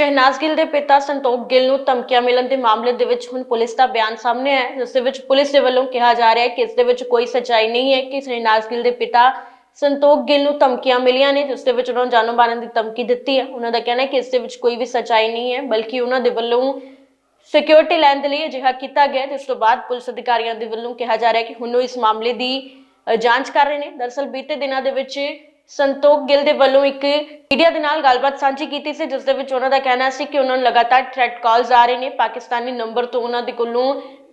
ਸ਼ਹਿਨਾਜ਼ ਗਿੱਲ ਦੇ ਪਿਤਾ ਸੰਤੋਖ ਗਿੱਲ ਨੂੰ ਧਮਕੀਆਂ ਮਿਲਣ ਦੇ ਮਾਮਲੇ ਦੇ ਵਿੱਚ ਹੁਣ ਪੁਲਿਸ ਦਾ ਬਿਆਨ ਸਾਹਮਣੇ ਆਇਆ ਜਿਸ ਦੇ ਵਿੱਚ ਪੁਲਿਸ ਦੇ ਵੱਲੋਂ ਕਿਹਾ ਜਾ ਰਿਹਾ ਹੈ ਕਿ ਇਸ ਦੇ ਵਿੱਚ ਕੋਈ ਸੱਚਾਈ ਨਹੀਂ ਹੈ ਕਿ ਸ਼ਹਿਨਾਜ਼ ਗਿੱਲ ਦੇ ਪਿਤਾ ਸੰਤੋਖ ਗਿੱਲ ਨੂੰ ਧਮਕੀਆਂ ਮਿਲੀਆਂ ਨੇ ਜਿਸ ਦੇ ਵਿੱਚ ਉਹਨਾਂ ਨੂੰ ਜਾਨੋਂ ਮਾਰਨ ਦੀ ਧਮਕੀ ਦਿੱਤੀ ਹੈ। ਉਹਨਾਂ ਦਾ ਕਹਿਣਾ ਹੈ ਕਿ ਇਸ ਦੇ ਵਿੱਚ ਕੋਈ ਵੀ ਸੱਚਾਈ ਨਹੀਂ ਹੈ ਬਲਕਿ ਉਹਨਾਂ ਦੇ ਵੱਲੋਂ ਸਿਕਿਉਰਿਟੀ ਲੈਣ ਦੇ ਲਈ ਅਜਿਹਾ ਕੀਤਾ ਗਿਆ ਹੈ, ਜਿਸ ਤੋਂ ਬਾਅਦ ਪੁਲਿਸ ਅਧਿਕਾਰੀਆਂ ਦੇ ਵੱਲੋਂ ਕਿਹਾ ਜਾ ਰਿਹਾ ਹੈ ਕਿ ਹੁਣ ਉਹ ਇਸ ਮਾਮਲੇ ਦੀ ਜਾਂਚ ਕਰ ਰਹੇ ਨੇ। ਦਰਅਸਲ ਬੀਤੇ ਦਿਨਾਂ ਦੇ ਵਿੱਚ ਸੰਤੋਖ ਗਿੱਲ ਦੇ ਵੱਲੋਂ ਇੱਕ ਮੀਡੀਆ ਦੇ ਨਾਲ ਗੱਲਬਾਤ ਸਾਂਝੀ ਕੀਤੀ ਸੀ, ਜਿਸ ਦੇ ਵਿੱਚ ਉਹਨਾਂ ਦਾ ਕਹਿਣਾ ਸੀ ਕਿ ਉਹਨਾਂ ਨੂੰ ਲਗਾਤਾਰ ਥ੍ਰੈਟ ਕਾਲਸ ਆ ਰਹੇ ਨੇ। ਪਾਕਿਸਤਾਨੀ ਨੰਬਰ ਤੋਂ ਉਹਨਾਂ ਦੇ ਕੋਲੋਂ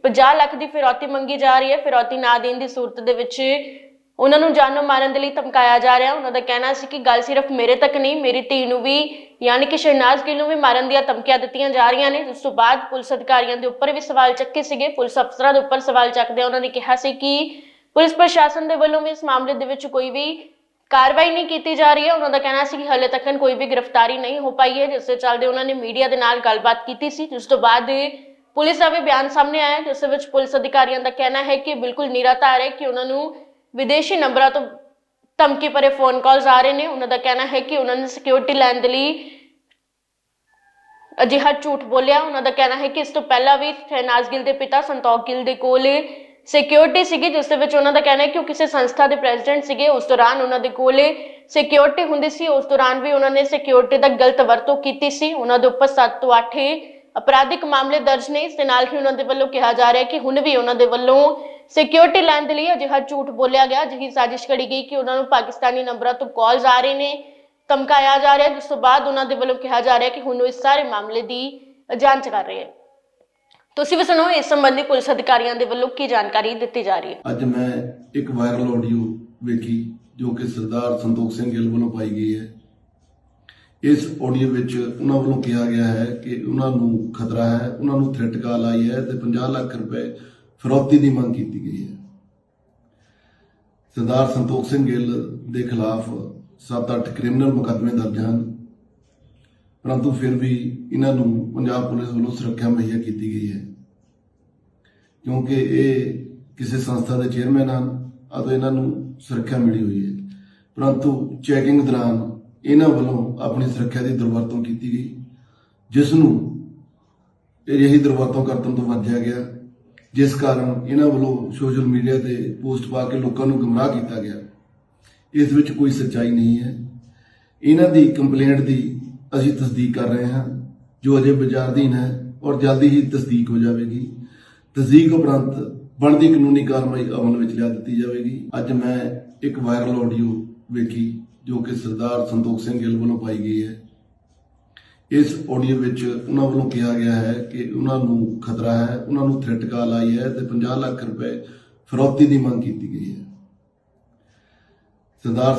50 ਲੱਖ ਦੀ ਫਿਰੌਤੀ ਮੰਗੀ ਜਾ ਰਹੀ ਹੈ। ਫਿਰੌਤੀ ਨਾ ਦੇਣ ਦੀ ਸੂਰਤ ਦੇ ਵਿੱਚ ਉਹਨਾਂ ਨੂੰ ਜਾਨੋਂ ਮਾਰਨ ਦੇ ਲਈ ਧਮਕਾਇਆ ਜਾ ਰਿਹਾ ਉਹਨਾਂ ਦਾ ਕਹਿਣਾ ਸੀ ਕਿ ਗੱਲ ਸਿਰਫ ਮੇਰੇ ਤੱਕ ਨਹੀਂ, ਮੇਰੀ ਧੀ ਨੂੰ ਵੀ, ਯਾਨੀ ਕਿ ਸ਼ਹਿਨਾਜ਼ ਗਿੱਲ ਨੂੰ ਵੀ ਮਾਰਨ ਦੀਆਂ ਧਮਕੀਆਂ ਦਿੱਤੀਆਂ ਜਾ ਰਹੀਆਂ ਨੇ। ਉਸ ਤੋਂ ਬਾਅਦ ਪੁਲਿਸ ਅਧਿਕਾਰੀਆਂ ਦੇ ਉੱਪਰ ਵੀ ਸਵਾਲ ਚੱਕੇ ਸੀਗੇ। ਪੁਲਿਸ ਅਫਸਰਾਂ ਦੇ ਉੱਪਰ ਸਵਾਲ ਚੱਕਦੇ ਉਹਨਾਂ ਨੇ ਕਿਹਾ ਸੀ ਕਿ ਪੁਲਿਸ ਪ੍ਰਸ਼ਾਸਨ ਦੇ ਵੱਲੋਂ ਵੀ ਇਸ ਮਾਮਲੇ ਦੇ ਵਿੱਚ ਕੋਈ ਵੀ ਕਾਰਵਾਈ ਨਹੀਂ ਕੀਤੀ ਜਾ ਰਹੀ ਹੈ। ਉਹਨਾਂ ਦਾ ਕਹਿਣਾ ਸੀ ਕਿ ਹਾਲੇ ਤੱਕ ਕੋਈ ਵੀ ਗ੍ਰਿਫਤਾਰੀ ਨਹੀਂ ਹੋ ਪਾਈ ਹੈ, ਜਿਸ ਦੇ ਚੱਲਦੇ ਉਹਨਾਂ ਨੇ ਮੀਡੀਆ ਦੇ ਨਾਲ ਗੱਲਬਾਤ ਕੀਤੀ ਸੀ। ਜਿਸ ਤੋਂ ਬਾਅਦ ਪੁਲਿਸ ਦਾ ਵੀ ਬਿਆਨ ਸਾਹਮਣੇ ਆਇਆ ਜਿਸ ਵਿੱਚ ਪੁਲਿਸ ਅਧਿਕਾਰੀਆਂ ਦਾ ਕਹਿਣਾ ਹੈ ਕਿ ਬਿਲਕੁਲ ਨਿਰਾਧਾਰ ਹੈ ਕਿ ਉਹਨਾਂ ਨੂੰ ਵਿਦੇਸ਼ੀ ਨੰਬਰਾਂ ਤੋਂ ਧਮਕੀ ਭਰੇ ਫੋਨ ਕਾਲਸ ਆ ਰਹੇ ਨੇ। ਉਹਨਾਂ ਦਾ ਕਹਿਣਾ ਹੈ ਕਿ ਉਹਨਾਂ ਨੇ ਸਿਕਿਉਰਿਟੀ ਲੈਣ ਦੇ ਲਈ ਅਜਿਹਾ ਝੂਠ ਬੋਲਿਆ। ਉਹਨਾਂ ਦਾ ਕਹਿਣਾ ਹੈ ਕਿ ਇਸ ਤੋਂ ਪਹਿਲਾਂ ਵੀ ਸ਼ਹਿਨਾਜ਼ ਗਿੱਲ ਦੇ ਪਿਤਾ ਸੰਤੋਖ ਗਿੱਲ ਦੇ ਕੋਲ ਸਿਕਿਉਰਿਟੀ ਸੀਗੀ, ਜਿਸ ਦੇ ਵਿੱਚ ਉਹਨਾਂ ਦਾ ਕਹਿਣਾ ਹੈ ਕਿ ਉਹ ਕਿਸੇ ਸੰਸਥਾ ਦੇ ਪ੍ਰੈਜ਼ੀਡੈਂਟ ਸੀਗੇ, ਉਸ ਦੌਰਾਨ ਉਹਨਾਂ ਦੇ ਕੋਲ ਸਿਕਿਉਰਿਟੀ ਹੁੰਦੀ ਸੀ, ਉਸ ਦੌਰਾਨ ਵੀ ਉਹਨਾਂ ਨੇ ਸਿਕਿਉਰਿਟੀ ਦਾ ਗਲਤ ਵਰਤੋਂ ਕੀਤੀ ਸੀ। ਉਹਨਾਂ ਦੇ ਉੱਪਰ 7 ਤੋਂ 8 ਅਪਰਾਧਿਕ ਮਾਮਲੇ ਦਰਜ ਨੇ। ਇਸ ਦੇ ਨਾਲ ਹੀ ਉਹਨਾਂ ਦੇ ਵੱਲੋਂ ਕਿਹਾ ਜਾ ਰਿਹਾ ਹੈ ਕਿ ਹੁਣ ਵੀ ਉਹਨਾਂ ਦੇ ਵੱਲੋਂ ਸਿਕਿਉਰਿਟੀ ਲੈਣ ਦੇ ਲਈ ਅਜਿਹਾ ਝੂਠ ਬੋਲਿਆ ਗਿਆ, ਜਿਹੀ ਸਾਜ਼ਿਸ਼ ਕਰੀ ਗਈ ਕਿ ਉਹਨਾਂ ਨੂੰ ਪਾਕਿਸਤਾਨੀ ਨੰਬਰਾਂ ਤੋਂ ਕਾਲਸ ਆ ਰਹੇ ਨੇ, ਧਮਕਾਇਆ ਜਾ ਰਿਹਾ, ਜਿਸ ਤੋਂ ਬਾਅਦ ਉਹਨਾਂ ਦੇ ਵੱਲੋਂ ਕਿਹਾ ਜਾ ਰਿਹਾ ਕਿ ਹੁਣ ਉਹ ਇਸ ਸਾਰੇ ਮਾਮਲੇ ਦੀ ਜਾਂਚ ਕਰ ਰਹੇ ਹੈ। ਤੁਸੀਂ ਵੀ ਸੁਣੋ, ਇਸ ਸੰਬੰਧੀ ਪੁਲਿਸ ਅਧਿਕਾਰੀਆਂ ਦੇ ਵੱਲੋਂ ਕੀ ਜਾਣਕਾਰੀ ਦਿੱਤੀ ਜਾ ਰਹੀ ਹੈ? ਅੱਜ ਮੈਂ ਇੱਕ ਵਾਇਰਲ ਆਡੀਓ ਵੇਖੀ, ਜੋ ਕਿ ਸਰਦਾਰ ਸੰਤੋਖ ਸਿੰਘ ਗਿੱਲ ਵੱਲੋਂ ਪਾਈ ਗਈ ਹੈ। ਇਸ ਆਡੀਓ ਵਿੱਚ ਉਹਨਾਂ ਵੱਲੋਂ ਕਿਹਾ ਗਿਆ ਹੈ ਕਿ ਉਹਨਾਂ ਨੂੰ ਖਤਰਾ ਹੈ, ਉਹਨਾਂ ਨੂੰ ਥ੍ਰੈਟ ਕਾਲ ਆਈ ਹੈ ਤੇ 50 ਲੱਖ ਰੁਪਏ ਫਰੋਤੀ ਦੀ ਮੰਗ ਕੀਤੀ ਗਈ ਹੈ। ਸਰਦਾਰ ਸੰਤੋਖ ਸਿੰਘ ਗਿੱਲ ਦੇ ਖਿਲਾਫ 7-8 ਕ੍ਰਿਮੀਨਲ ਮੁਕੱਦਮੇ ਦਰਜ ਹਨ। ਪਰੰਤੂ ਫਿਰ ਵੀ ਇਹਨਾਂ ਨੂੰ ਪੰਜਾਬ ਪੁਲਿਸ ਵੱਲੋਂ ਸੁਰੱਖਿਆ ਮੁਹੱਈਆ ਕੀਤੀ ਗਈ ਹੈ। ਕਿਉਂਕਿ ਇਹ ਕਿਸੇ ਸੰਸਥਾ ਦੇ ਚੇਅਰਮੈਨ ਹਨ ਅਤੇ ਇਹਨਾਂ ਨੂੰ ਸੁਰੱਖਿਆ ਮਿਲੀ ਹੋਈ ਹੈ। ਪਰੰਤੂ ਚੈਕਿੰਗ ਦੌਰਾਨ ਇਹਨਾਂ ਵੱਲੋਂ ਆਪਣੀ ਸੁਰੱਖਿਆ ਦੀ ਦੁਰਵਰਤੋਂ ਕੀਤੀ ਗਈ, ਜਿਸ ਨੂੰ ਅਜਿਹੀ ਦੁਰਵਰਤੋਂ ਕਰਨ ਤੋਂ ਵਰਜਿਆ ਗਿਆ, ਜਿਸ ਕਾਰਨ ਇਹਨਾਂ ਵੱਲੋਂ ਸੋਸ਼ਲ ਮੀਡੀਆ ਤੇ ਪੋਸਟ ਪਾ ਕੇ ਲੋਕਾਂ ਨੂੰ ਗੁੰਮਰਾਹ ਕੀਤਾ ਗਿਆ। ਇਸ ਵਿੱਚ ਕੋਈ ਸੱਚਾਈ ਨਹੀਂ ਹੈ। ਇਹਨਾਂ ਦੀ ਕੰਪਲੇਂਟ ਦੀ ਅਸੀਂ ਤਸਦੀਕ ਕਰ ਰਹੇ ਹਾਂ, ਜੋ ਅਜੇ ਵਿਚਾਰਧੀਨ ਹੈ ਔਰ ਜਲਦੀ ਹੀ ਤਸਦੀਕ ਹੋ ਜਾਵੇਗੀ। ਤਸਦੀਕ ਉਪਰੰਤ ਬਣਦੀ ਕਾਨੂੰਨੀ ਕਾਰਵਾਈ ਅਮਲ ਵਿੱਚ ਲਿਆ ਦਿੱਤੀ ਜਾਵੇਗੀ। ਅੱਜ ਮੈਂ ਇੱਕ ਵਾਇਰਲ ਆਡੀਓ ਵੇਖੀ, ਜੋ ਕਿ ਸਰਦਾਰ ਸੰਤੋਖ ਸਿੰਘ ਗਿੱਲ ਵੱਲੋਂ ਪਾਈ ਗਈ ਹੈ। ਇਸ ਆਡੀਓ ਵਿੱਚ ਉਹਨਾਂ ਵੱਲੋਂ ਕਿਹਾ ਗਿਆ ਹੈ ਕਿ ਉਹਨਾਂ ਨੂੰ ਖਤਰਾ ਹੈ, ਉਹਨਾਂ ਨੂੰ ਥ੍ਰੈਟ ਕਾਲ ਆਈ ਹੈ ਤੇ 50 ਲੱਖ ਰੁਪਏ ਫਰੋਤੀ ਦੀ ਮੰਗ ਕੀਤੀ ਗਈ ਹੈ। ਸਰਦਾਰ